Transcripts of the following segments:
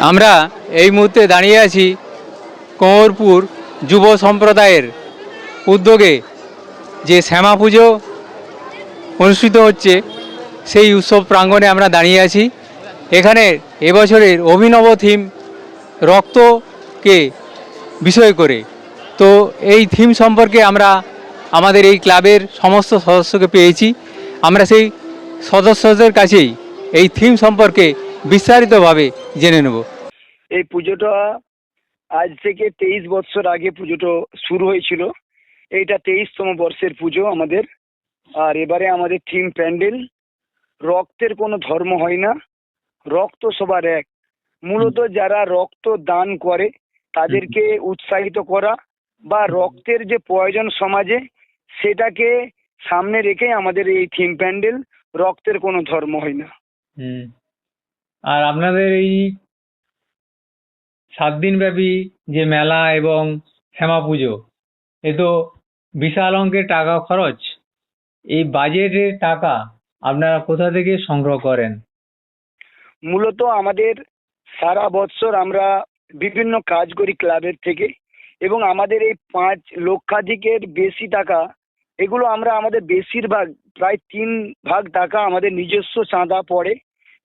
আমরা এই মুহূর্তে দাঁড়িয়ে আছি কোমরপুর যুব সম্প্রদায়ের উদ্যোগে। যে শ্যামা পুজো অনুষ্ঠিত হচ্ছে, সেই উৎসব প্রাঙ্গণে আমরা দাঁড়িয়ে আছি। এখানে এবছরের অভিনব থিম রক্তকে বিষয় করে। তো এই থিম সম্পর্কে আমরা আমাদের এই ক্লাবের সমস্ত সদস্যকে পেয়েছি। আমরা সেই সদস্যদের কাছেই এই থিম সম্পর্কে বিস্তারিতভাবে জেনে নেব। এই পুজোটা আজ থেকে তেইশ বছর আগে পুজোটা শুরু হয়েছিল। এইটা তেইশতম বর্ষের পুজো আমাদের। আর এবারে আমাদের থিম প্যান্ডেল। রক্তের কোনো ধর্ম হয় না। রক্ত সবার এক। মূলত যারা রক্ত দান করে তাদেরকে উৎসাহিত করা বা রক্তের যে প্রয়োজন সমাজে সেটাকে সামনে রেখে আমাদের এই থিম প্যান্ডেল রক্তের কোনো ধর্ম হয় না। হুম। আর আপনাদের এই সাত দিন ব্যাপী যে মেলা এবং শ্যামা পুজো, এ তো বিশাল অঙ্কের টাকা খরচ। এই বাজেটের টাকা আপনারা কোথা থেকে সংগ্রহ করেন? মূলত আমাদের সারা বৎসর আমরা বিভিন্ন কাজ করি ক্লাবের থেকে এবং আমাদের এই পাঁচ লক্ষাধিকের বেশি টাকা, এগুলো আমরা আমাদের বেশিরভাগ, প্রায় তিন ভাগ টাকা আমাদের নিজস্ব চাঁদা পড়ে।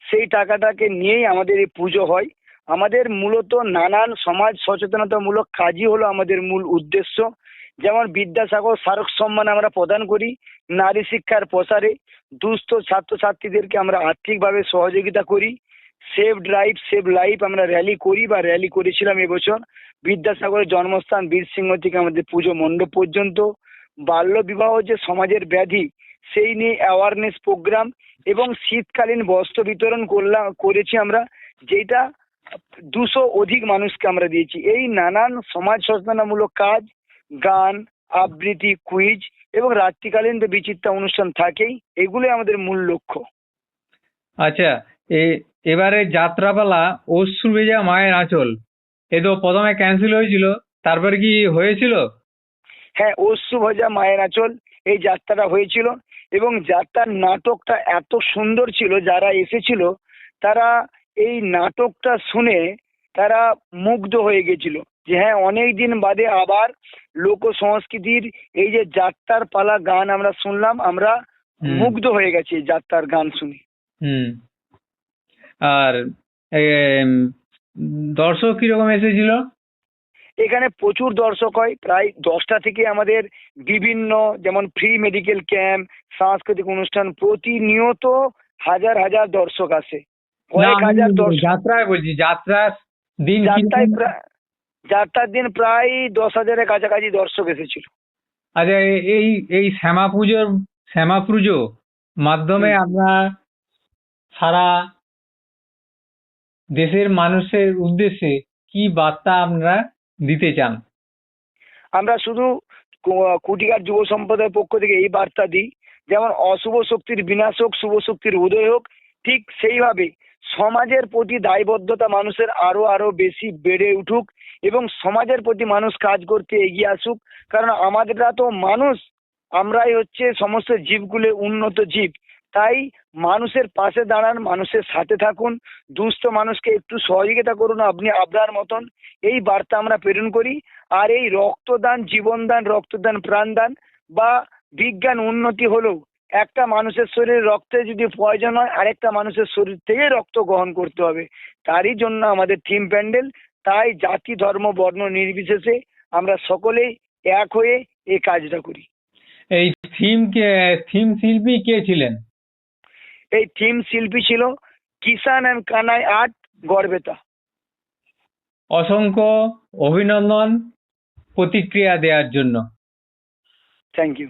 সেই টাকাটাকে নিয়েই আমাদের এই পুজো হয়। আমাদের মূলত নানান সমাজ সচেতনতামূলক কাজই হলো আমাদের মূল উদ্দেশ্য। যেমন বিদ্যাসাগর স্মারক সম্মান আমরা প্রদান করি নারী শিক্ষার প্রসারে। দুস্থ ছাত্রছাত্রীদেরকে আমরা আর্থিকভাবে সহযোগিতা করি। সেভ ড্রাইভ সেভ লাইফ আমরা র্যালি করি বা র্যালি করেছিলাম এবছর। বিদ্যাসাগরের জন্মস্থান বীরসিংহ থেকে আমাদের পুজো মণ্ডপ পর্যন্ত। বাল্য বিবাহ যে সমাজের ব্যাধি, সেই নিয়ে অ্যাওয়ারনেস প্রোগ্রাম এবং শীতকালীন বস্ত্র বিতরণ করলাম করেছি আমরা যেটা দুশো অধিক মানুষকে আমরা দিয়েছি। এই নানান সমাজ সচেতনামূলক কাজ গান আবৃত্তি কুইজ এবং রাত্রিকালীন তো বিচিত্রা অনুষ্ঠান থাকেই এগুলোই আমাদের মূল লক্ষ্য। আচ্ছা এ এবারে যাত্রাপালা অশ্রু ভেজা মায়ের আঁচল। এ তো প্রথমে ক্যান্সেল হয়েছিল তারপরে কি হয়েছিল? হ্যাঁ অশ্রু ভেজা মায়ের আঁচল এই যাত্রাটা হয়েছিল। এবং যাত্রার নাটকটা এত সুন্দর ছিল যারা এসেছিল তারা এই নাটকটা শুনে তারা মুগ্ধ হয়ে গেছিল যে হ্যাঁ অনেক দিন বাদে আবার লোক সংস্কৃতির এই যে যাত্রার পালা গান আমরা শুনলাম আমরা মুগ্ধ হয়ে গেছি যাত্রার গান শুনে। হুম। আর দর্শক কীরকম এসেছিল? এখানে প্রচুর দর্শক হয় প্রায় দশটা থেকে আমাদের বিভিন্ন যেমন ফ্রি মেডিকেল ক্যাম্প সাংস্কৃতিক অনুষ্ঠান প্রতিনিয়ত হাজার হাজার দর্শক আসে। কয়েক হাজার দর্শক। যাত্রায় বলছি যাত্রার দিন যাত্রায় প্রায় যাত্রার দিন প্রায় দশ হাজারের কাছাকাছি দর্শক এসেছিল। আচ্ছা এই এই শ্যামা পুজোর শ্যামা পুজো মাধ্যমে। আপনার সারা দেশের মানুষের উদ্দেশ্যে কি বার্তা আপনারা দিতে চান? আমরা শুধু কুটিকার যুব সম্প্রদায়ের পক্ষ থেকে এই বার্তা দিই, যেমন অশুভ শক্তির বিনাশ হোক, শুভ শক্তির উদয় হোক, ঠিক সেইভাবে সমাজের প্রতি দায়বদ্ধতা মানুষের আরও আরও বেশি বেড়ে উঠুক এবং সমাজের প্রতি মানুষ কাজ করতে এগিয়ে আসুক, কারণ আমাদেররা তো মানুষ, আমরাই হচ্ছে সমস্ত জীবগুলো উন্নত জীব। তাই মানুষের পাশে দাঁড়ান, মানুষের সাথে থাকুন, দুস্থ মানুষকে একটু সহযোগিতা করুন, আপনি আপনার মতন। এই বার্তা আমরা প্রেরণ করি। আর এই রক্তদান, জীবনদান, রক্তদান, প্রাণদান বা বিজ্ঞান উন্নতি হলেও একটা মানুষের শরীরে রক্তে যদি প্রয়োজন হয়, আরেকটা মানুষের শরীর থেকে রক্ত গ্রহণ করতে হবে। তারই জন্য আমাদের থিম প্যান্ডেল। তাই জাতি, ধর্ম, বর্ণ নির্বিশেষে আমরা সকলেই এক হয়ে এই কাজটা করি। এই থিম থিম শিল্পী কে ছিলেন? এই থিম শিল্পী ছিল কিষান অ্যান্ড কানাই আর্ট গর্বেতা অসংখ্য অভিনন্দন প্রতিক্রিয়া দেওয়ার জন্য। Thank you